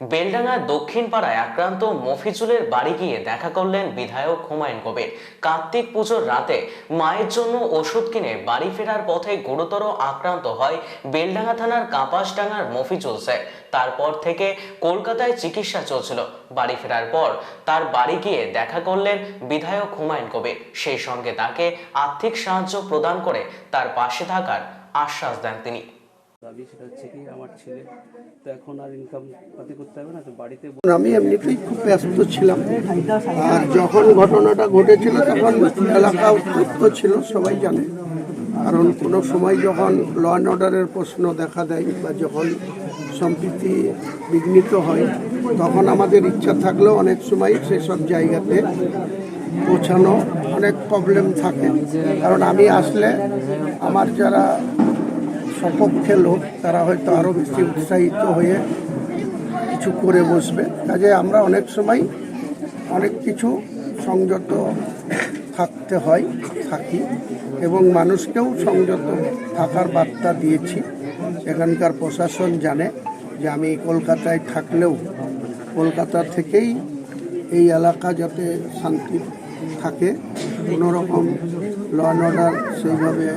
বেলডাঙ্গা দক্ষিণ পাড়ায় আক্রান্ত মফিজুলের বাড়ি গিয়ে দেখা করলেন বিধায়ক হুমায়ুন কবির। কার্তিক পুজোর রাতে মায়ের জন্য ওষুধ কিনে বাড়ি ফেরার পথে গুরুতর আক্রান্ত হয় বেলডাঙ্গা থানার কাপাসডাঙ্গার মফিজুল শেখ। তারপর থেকে কলকাতায় চিকিৎসা চলছিল বাড়ি ফেরার পর। তার বাড়ি গিয়ে দেখা করলেন বিধায়ক হুমায়ুন কবির। সেই সঙ্গে তাকে আর্থিক সাহায্য প্রদান করে তার পাশে থাকার আশ্বাস দেন তিনি। দাবি সেটা হচ্ছে কি আমার ছেলে। তো এখন আর ইনকাম পাতি করতে হবে না, তো বাড়িতে আমি এমনিতেই খুব ব্যস্ত ছিলাম। আর যখন ঘটনাটা ঘটেছিল, তখন এলাকা উত্তপ্ত ছিল, সবাই জানে। কারণ কোনো সময় যখন ল অ্যান্ড অর্ডারের প্রশ্ন দেখা দেয় বা যখন সম্প্রীতি বিঘ্নিত হয়, তখন আমাদের ইচ্ছা থাকলেও অনেক সময় সেসব জায়গাতে পৌঁছানো অনেক প্রবলেম থাকে। কারণ আমি আসলে আমার যারা সপক্ষে লোক, তারা হয়তো আরও বেশি উৎসাহিত হয়ে কিছু করে বসবে। কাজে আমরা অনেক সময় অনেক কিছু সংযত থাকতে হয়, থাকি এবং মানুষকেও সংযত থাকার বার্তা দিয়েছি। এখানকার প্রশাসন জানে যে আমি কলকাতায় থাকলেও কলকাতা থেকেই এই এলাকা যাতে শান্তি থাকে কোনো রকম ল অ্যান্ড অর্ডার সেইভাবে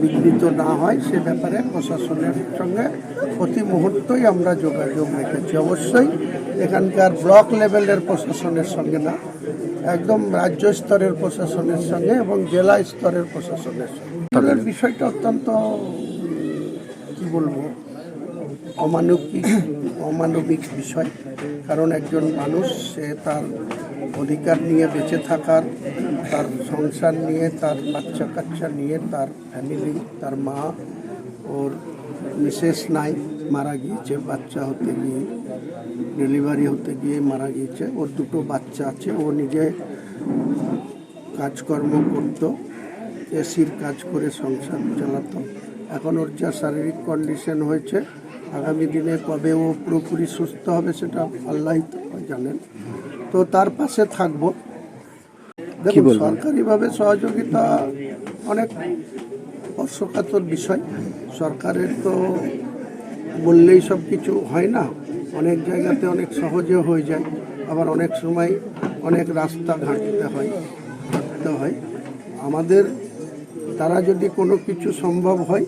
বিঘ্নিত না হয় সে ব্যাপারে প্রশাসনের সঙ্গে প্রতি মুহূর্তই আমরা যোগাযোগ রেখেছি। অবশ্যই এখানকার ব্লক লেভেলের প্রশাসনের সঙ্গে না একদম রাজ্য স্তরের প্রশাসনের সঙ্গে এবং জেলা স্তরের প্রশাসনের সঙ্গে। বিষয়টা অত্যন্ত কী বলব? অমানবিক অমানবিক বিষয়। কারণ একজন মানুষ, সে তার অধিকার নিয়ে বেঁচে থাকার, তার সংসার নিয়ে, তার বাচ্চা কাচ্চা নিয়ে, তার ফ্যামিলি তার মা, ওর মিসেস নাই, মারা গিয়েছে, বাচ্চা হতে গিয়ে ডেলিভারি হতে গিয়ে মারা গিয়েছে। ওর দুটো বাচ্চা আছে, ও নিজে কাজকর্ম করতো এসির কাজ করে সংসার চালাতো। এখন ওর যা শারীরিক কন্ডিশন হয়েছে আগামী দিনে কবে ও পুরোপুরি সুস্থ হবে সেটা আল্লাহ জানেন। তো তার পাশে থাকব। দেখুন সরকারিভাবে সহযোগিতা অনেক স্পর্শকাতর বিষয়। সরকারের তো বললেই সব কিছু হয় না। অনেক জায়গাতে অনেক সহজে হয়ে যায়। আবার অনেক সময় অনেক রাস্তা ঘাঁটতে হয় হাঁটতে হয়। আমাদের তারা যদি কোনো কিছু সম্ভব হয়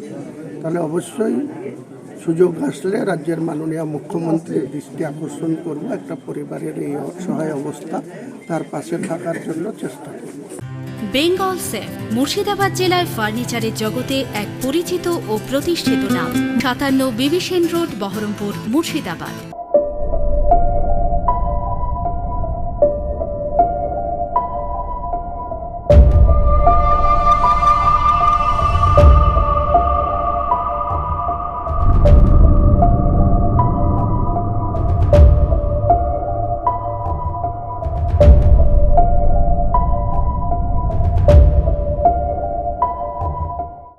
তাহলে অবশ্যই সুযোগ আসলে রাজ্যের মাননীয় মুখ্যমন্ত্রীর দৃষ্টি আকর্ষণ করব, একটা পরিবারের এই অসহায় অবস্থা তার পাশে থাকার জন্য চেষ্টা করব। বেঙ্গল সেফ মুর্শিদাবাদ জেলায় ফার্নিচারের জগতে এক পরিচিত ও প্রতিষ্ঠিত নাম। সাতান্ন বিবিসেন রোড, বহরমপুর, মুর্শিদাবাদ।